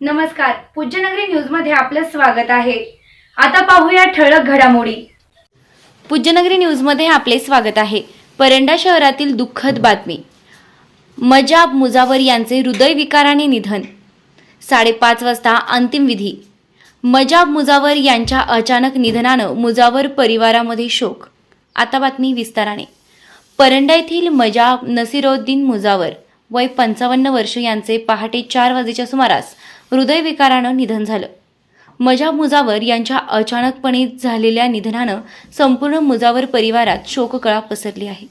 नमस्कार पूज्यनगरी न्यूजमध्ये आपलं स्वागत आहे. आता पाहूया ठळक घडामोडी. पूज्यनगरी न्यूजमध्ये आपले स्वागत आहे. परंडा शहरातील दुःखद बातमी. मजाब मुजावर यांचे हृदयविकाराने निधन. साडेपाच वाजता अंतिम विधी. मजाब मुजावर यांच्या अचानक निधनानं मुजावर परिवारामध्ये शोक. आता बातमी विस्ताराने. परंडा येथील मजाब नसिरोद्दीन मुजावर वय पंचावन्न वर्ष यांचे पहाटे चार वाजेच्या सुमारास हृदयविकारानं निधन झालं. मजा मुजावर यांच्या अचानकपणे झालेल्या निधनानं संपूर्ण मुजावर परिवारात शोककळा पसरली आहे.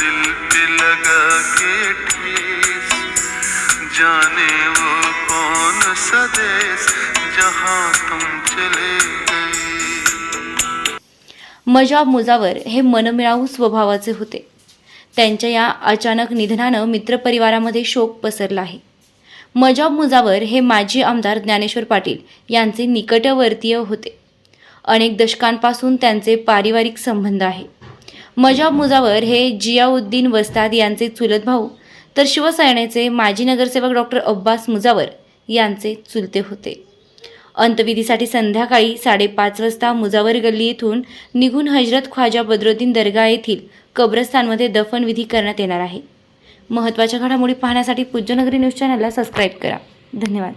दिल पे लगा के जाने वो कौन सा देश जहां तुम चले गए। मजाब मुजावर हे मनमिळावू स्वभावाचे होते. त्यांच्या या अचानक निधनानं मित्रपरिवारामध्ये शोक पसरला आहे. मजाब मुजावर हे माजी आमदार ज्ञानेश्वर पाटील यांचे निकटवर्तीय होते. अनेक दशकांपासून त्यांचे पारिवारिक संबंध आहे. मजाब मुजावर हे जियाउद्दीन वस्ताद यांचे चुलत भाऊ तर शिवसेनेचे माजी नगरसेवक डॉक्टर अब्बास मुजावर यांचे चुलते होते. अंतविधीसाठी संध्याकाळी साडेपाच वाजता मुजावर गल्ली येथून निघून हजरत ख्वाजा बद्रुद्दीन दर्गा येथील कब्रस्तानमध्ये दफनविधी करण्यात येणार आहे. महत्त्वाच्या घडामोडी पाहण्यासाठी पूज्यनगरी न्यूज चॅनलला सबस्क्राईब करा. धन्यवाद.